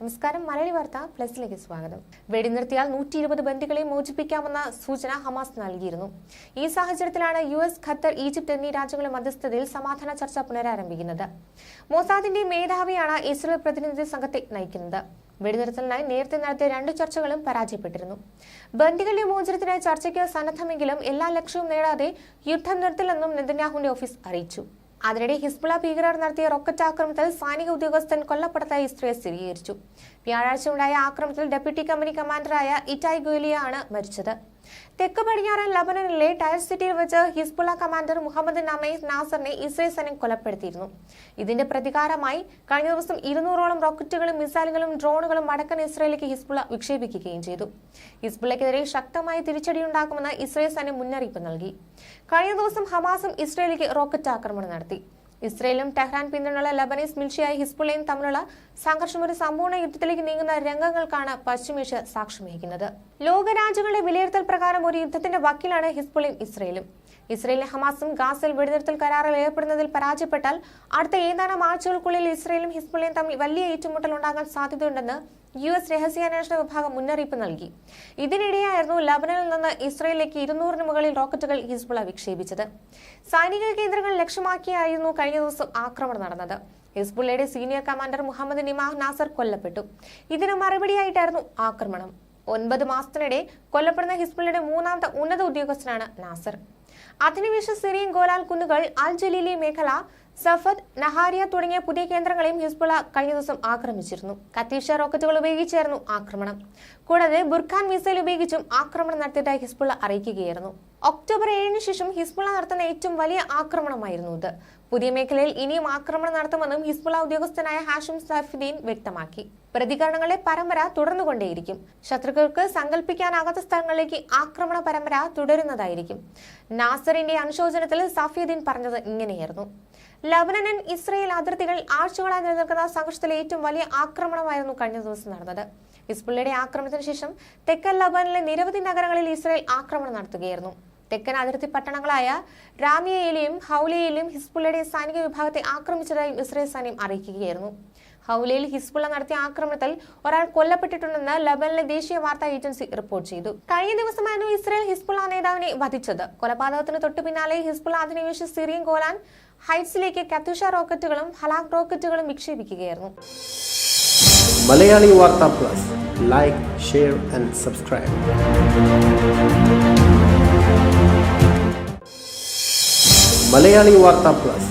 നമസ്കാരം. മലയാളി വാർത്ത പ്ലസിലേക്ക് സ്വാഗതം. വെടിനിർത്തിയാൽ നൂറ്റി ഇരുപത് ബന്ദികളെ മോചിപ്പിക്കാമെന്ന സൂചന ഹമാസ് നൽകിയിരുന്നു. ഈ സാഹചര്യത്തിലാണ് യു എസ് ഖത്തർ ഈജിപ്ത് എന്നീ രാജ്യങ്ങളുടെ മധ്യസ്ഥതയിൽ സമാധാന ചർച്ച പുനരാരംഭിക്കുന്നത്. മൊസാദിന്റെ മേധാവിയാണ് ഇസ്രയേൽ പ്രതിനിധി സംഘത്തെ നയിക്കുന്നത്. വെടിനിർത്തലിനായി നേരത്തെ നടത്തിയ രണ്ട് ചർച്ചകളും പരാജയപ്പെട്ടിരുന്നു. ബന്ദികളുടെ മോചനത്തിനായി ചർച്ചയ്ക്ക് സന്നദ്ധമെങ്കിലും എല്ലാ ലക്ഷ്യവും നേടാതെ യുദ്ധം നിർത്തില്ലെന്നും നെതന്യാഹുവിന്റെ ഓഫീസ് അറിയിച്ചു. അതിനിടെ ഹിസ്ബുള ഭീകരർ നടത്തിയ റോക്കറ്റ് ആക്രമണത്തിൽ സൈനിക ഉദ്യോഗസ്ഥൻ കൊല്ലപ്പെട്ടതായി ഇസ്രയേൽ സ്ഥിരീകരിച്ചു. വ്യാഴാഴ്ച ഉണ്ടായ ആക്രമണത്തിൽ ഡെപ്യൂട്ടി കമ്പനി കമാൻഡറായ ഇറ്റായ് ഗുലിയാണ് മരിച്ചത്. തെക്ക് പടിഞ്ഞാറൻ ലബനനിലെ ടയർ സിറ്റിയിൽ വെച്ച് ഹിസ്ബുള കമാൻഡർ മുഹമ്മദ് നമൈസ് നാസറിനെ ഇസ്രയേൽ സൈന്യം കൊലപ്പെടുത്തിയിരുന്നു. ഇതിന്റെ പ്രതികാരമായി കഴിഞ്ഞ ദിവസം ഇരുന്നൂറോളം റോക്കറ്റുകളും മിസൈലുകളും ഡ്രോണുകളും വടക്കൻ ഇസ്രയേലിലേക്ക് ഹിസ്ബുള വിക്ഷേപിക്കുകയും ചെയ്തു. ഹിസ്ബുള്ളക്കെതിരെ ശക്തമായ തിരിച്ചടിയുണ്ടാക്കുമെന്ന് ഇസ്രയേൽ സൈന്യം മുന്നറിയിപ്പ് നൽകി. കഴിഞ്ഞ ദിവസം ഹമാസും ഇസ്രയേലിലേക്ക് റോക്കറ്റ് ആക്രമണം നടത്തി. ഇസ്രയേലും ടെഹ്റാൻ പിന്തുണയുള്ള ലബനീസ് മിൽഷിയായി ഹിസ്ബുളയും തമ്മിലുള്ള സംഘർഷം ഒരു സമ്പൂർണ യുദ്ധത്തിലേക്ക് നീങ്ങുന്ന രംഗങ്ങൾക്കാണ് പശ്ചിമേഷ്യ സാക്ഷ്യം വഹിക്കുന്നത്. ലോകരാജ്യങ്ങളുടെ വിലയിരുത്തൽ പ്രകാരം ഒരു യുദ്ധത്തിന്റെ വക്കിലാണ് ഹിസ്ബുളയും ഇസ്രയേലും. ഇസ്രയേലിലെ ഹമാസും ഗാസിൽ വെടിനിർത്തൽ കരാറിൽ ഏർപ്പെടുന്നതിൽ പരാജയപ്പെട്ടാൽ അടുത്ത ഏതാനും ആഴ്ചകൾക്കുള്ളിൽ ഇസ്രയേലും ഹിസ്ബുള്ളയും തമ്മിൽ വലിയ ഏറ്റുമുട്ടൽ ഉണ്ടാകാൻ സാധ്യതയുണ്ടെന്ന് യു എസ് രഹസ്യാന്വേഷണ വിഭാഗം മുന്നറിയിപ്പ് നൽകി. ഇതിനിടെയായിരുന്നു ലബനനിൽ നിന്ന് ഇസ്രയേലിലേക്ക് ഇരുന്നൂറിന് മുകളിൽ റോക്കറ്റുകൾ ഹിസ്ബുള വിക്ഷേപിച്ചത്. സൈനിക കേന്ദ്രങ്ങൾ ലക്ഷ്യമാക്കിയായിരുന്നു കഴിഞ്ഞ ദിവസം ആക്രമണം നടന്നത്. ഹിസ്ബുള്ളയുടെ senior commander Muhammad Nimah Nasser കൊല്ലപ്പെട്ടു. ഇതിന് മറുപടിയായിട്ടായിരുന്നു ആക്രമണം. ഒൻപത് മാസത്തിനിടെ കൊല്ലപ്പെടുന്ന ഹിസ്ബുള്ളയുടെ മൂന്നാമത്തെ ഉന്നത ഉദ്യോഗസ്ഥനാണ് നാസർ. അധിനിവേശ സിറിയൻ ഗോലാൽ കുന്നുകൾ അൽ ജലീലി മേഖല സഫദ് നഹാരിയ തുടങ്ങിയ പുതിയ കേന്ദ്രങ്ങളെയും ഹിസ്ബുള കഴിഞ്ഞ ദിവസം ആക്രമിച്ചിരുന്നു. കത്തീഷ റോക്കറ്റുകൾ ഉപയോഗിച്ചായിരുന്നു ആക്രമണം. കൂടാതെ ബുർഖാൻ മിസൈൽ ഉപയോഗിച്ചും ആക്രമണം നടത്തിയതായി ഹിസ്ബുള അറിയിക്കുകയായിരുന്നു. ഒക്ടോബർ ഏഴിന് ശേഷം ഹിസ്ബുള നടത്തുന്ന ഏറ്റവും വലിയ ആക്രമണമായിരുന്നു ഇത്. പുതിയ മേഖലയിൽ ഇനിയും ആക്രമണം നടത്തുമെന്നും ഹിസ്ബുള ഉദ്യോഗസ്ഥനായ ഹാഷിം സഫിദീൻ വ്യക്തമാക്കി. പ്രതികരണങ്ങളുടെ പരമ്പര തുടർന്നുകൊണ്ടേയിരിക്കും. ശത്രുക്കൾക്ക് സങ്കല്പിക്കാനാകാത്ത സ്ഥലങ്ങളിലേക്ക് ആക്രമണ പരമ്പര തുടരുന്നതായിരിക്കും. നാസറിന്റെ അനുശോചനത്തിൽ സഫീദീൻ പറഞ്ഞത് ഇങ്ങനെയായിരുന്നു. ലബനൻ ഇസ്രയേൽ അതിർത്തികൾ ആഴ്ചകളായി നിലനിൽക്കുന്ന സംഘർഷത്തിലെ ഏറ്റവും വലിയ ആക്രമണമായിരുന്നു കഴിഞ്ഞ ദിവസം നടന്നത്. ഹിസ്ബുള്ളയുടെ ആക്രമണത്തിന് ശേഷം തെക്കൻ ലബനിലെ നിരവധി നഗരങ്ങളിൽ ഇസ്രയേൽ ആക്രമണം നടത്തുകയായിരുന്നു. തെക്കൻ അതിർത്തി പട്ടണങ്ങളായ രാമിയയിലെയും ഹൗലിയയിലെയും ഹിസ്ബുള്ളയുടെ സൈനിക വിഭാഗത്തെ ആക്രമിച്ചതായും ഇസ്രയേൽ സൈന്യം അറിയിക്കുകയായിരുന്നു. ഹൗലയിൽ ഹിസ്ബുള്ള നടത്തിയ ആക്രമണത്തിൽ ഒരാൾ കൊല്ലപ്പെട്ടിട്ടുണ്ടെന്ന് ലബനിലെ ദേശീയ വാർത്താ ഏജൻസി റിപ്പോർട്ട് ചെയ്തു. കഴിഞ്ഞ ദിവസമായിരുന്നു ഇസ്രയേൽ ഹിസ്ബുള്ള നേതാവിനെ വധിച്ചത്. കൊലപാതകത്തിന് തൊട്ടു പിന്നാലെ ഹിസ്ബുള്ള അധിനിവേശ സിറിയൻ ഗോലാൻ ഹൈറ്റ്സിലേക്ക് കത്തുഷ റോക്കറ്റുകളും ഹലാക് റോക്കറ്റുകളും വിക്ഷേപിക്കുകയായിരുന്നു. Malayali Vartha plus. Like share and subscribe. Malayali Vartha plus.